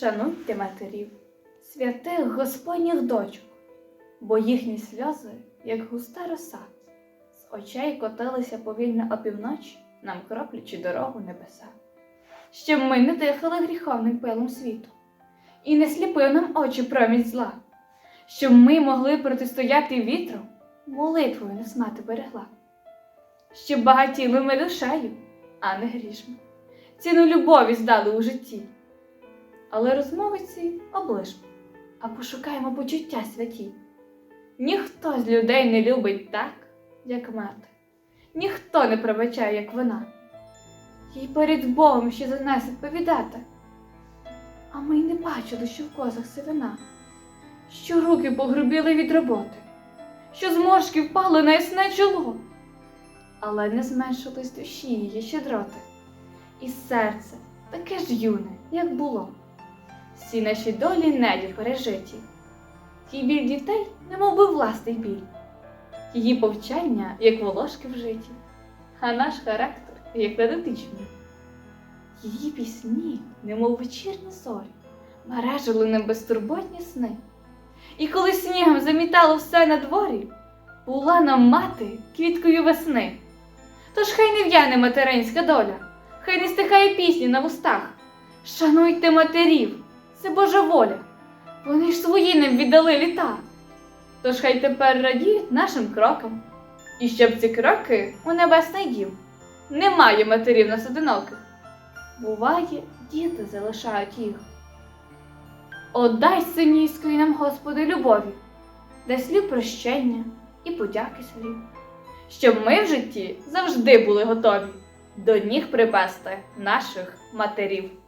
Шануйте матерів, святих Господніх дочок, бо їхні сльози, як густа роса, з очей котилися повільно опівночі, нам кроплячи дорогу небеса. Щоб ми не дихали гріховним пилом світу, і не сліпив нам очі промінь зла, щоб ми могли протистояти вітру, молитвою нас мати берегла, щоб багатіли ми душею, а не грішми, ціну любові здали у житті. Але розмови ці облишмо, а пошукаємо почуття святі. Ніхто з людей не любить так, як мати, ніхто не пробачає, як вона. Їй перед Богом ще за нас відповідати. А ми й не бачили, що в козах сивина, що руки погрубіли від роботи, що зморшки впали на ясне чоло, але не зменшились душі її щедроти, і серце таке ж юне, як було. Всі наші долі нелі пережиті, її біль дітей, немов би власний біль, її повчання, як волошки в житті, а наш характер, як недотичний. Її пісні, немов вечірні зорі, мережили нам безтурботні сни. І коли снігом замітало все на дворі, була нам мати квіткою весни. Тож хай не в'яне материнська доля, хай не стихає пісні на вустах. Шануйте матерів, це Божа воля. Вони ж свої нам віддали літа. Тож хай тепер радіють нашим крокам. І щоб ці кроки у небесний дім. Немає матерів нас одиноких. Буває, діти залишають їх. Отдай синійської нам, Господи, любові, дай слів прощення і подяки слів, щоб ми в житті завжди були готові до ніг припасти наших матерів.